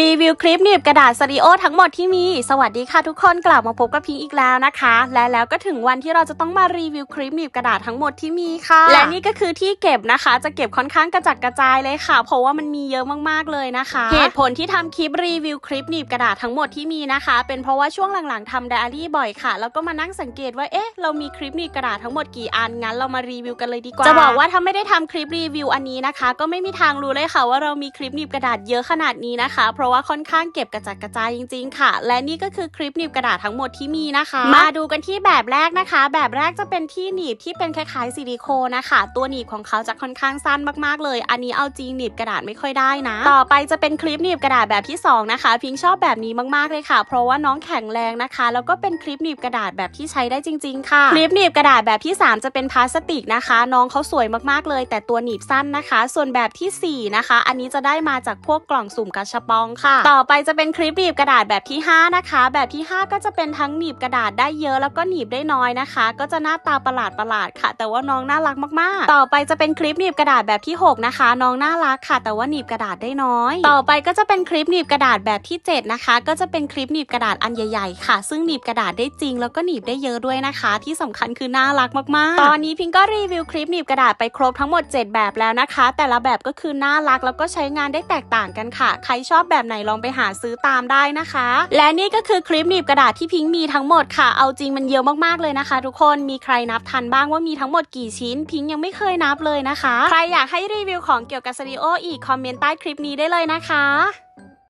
รีวิวคลิปหนีบกระดาษสตูดิโอทั้งหมดที่มี สวัสดีค่ะทุกคนกลับมาพบกับพิงอีกแล้วนะคะ และแล้วก็ถึงวันที่เราจะต้องมารีวิวคลิปหนีบกระดาษทั้งหมดที่มีค่ะ และนี่ก็คือที่เก็บนะคะ จะเก็บค่อนข้างกระจัดกระจายเลยค่ะ เพราะว่ามันมีเยอะมากๆเลยนะคะ เหตุผลที่ทำคลิปรีวิวคลิปหนีบกระดาษทั้งหมดที่มีนะคะ เป็นเพราะว่าช่วงหลังๆทำไดอารี่บ่อยค่ะ แล้วก็มานั่งสังเกตว่าเอ๊ะเรามีคลิปหนีบกระดาษทั้งหมดกี่อันงั้นเรามารีวิวกันเลยดีกว่าจะบอกว่าถ้าไม่ได้ทำคลิปรีวิวอันนี้นะคะ ก็ไม่มีทางรู้เลยค่ะว่าเรามีคลิปหนีบกระดาษเยอะขนาดนี้นะคะเพราะว่าค่อนข้างเก็บกระจัดกระจายจริง ๆ ค่ะ และนี่ก็คือคลิปหนีบกระดาษทั้งหมดที่มีนะคะ มาดูกันที่แบบแรกนะคะ แบบแรกจะเป็นที่หนีบที่เป็นคล้ายๆซิลิโคนนะคะ ตัวหนีบของเขาจะค่อนข้างสั้นมากๆเลย อันนี้เอาจริงหนีบกระดาษไม่ค่อยได้นะ ต่อไปจะเป็นคลิปหนีบกระดาษแบบที่สองนะคะ พิงชอบแบบนี้มากๆเลยค่ะ เพราะว่าน้องแข็งแรงนะคะ แล้วก็เป็นคลิปหนีบกระดาษแบบที่ใช้ได้จริง ๆ ค่ะ คลิปหนีบกระดาษแบบที่สามจะเป็นพลาสติกนะคะ น้องเขาสวยมากๆเลย แต่ตัวหนีบสั้นนะคะ ส่วนแบบที่สี่นะคะ อันนี้จะได้มาจากพวกกล่องสุ่มกระชับปองค่ะ ต่อไปจะเป็นคลิปหนีบกระดาษแบบที่ห้านะคะ แบบที่ห้าก็จะเป็นทั้งหนีบกระดาษได้เยอะแล้วก็หนีบได้น้อยนะคะ ก็จะหน้าตาประหลาดประหลาดๆค่ะ แต่ว่าน้องน่ารักมากๆ ต่อไปจะเป็นคลิปหนีบกระดาษแบบที่หกนะคะ น้องน่ารักค่ะ แต่ว่าหนีบกระดาษได้น้อย ต่อไปก็จะเป็นคลิปหนีบกระดาษแบบที่เจ็ดนะคะ ก็จะเป็นคลิปหนีบกระดาษอันใหญ่ๆ ค่ะ ซึ่งหนีบกระดาษได้จริง แล้วก็หนีบได้เยอะด้วยนะคะ ที่สำคัญคือน่ารักมากๆ ตอนนี้พิงก็รีวิวคลิปหนีบกระดาษไปครบทั้งหมด 7 แบบแล้วนะคะ แต่ละแบบก็คือน่ารักแล้วก็ใช้งานได้แตกต่างกันค่ะ ใครชอบแบบไหนลองไปหาซื้อตามได้นะคะ และนี่ก็คือคลิปหนีบกระดาษที่พิงมีทั้งหมดค่ะ เอาจริงมันเยอะมากๆเลยนะคะ ทุกคนมีใครนับทันบ้างว่ามีทั้งหมดกี่ชิ้น พิงยังไม่เคยนับเลยนะคะ ใครอยากให้รีวิวของเกี่ยวกับสตูดิโออีกคอมเมนต์ใต้คลิปนี้ได้เลยนะคะ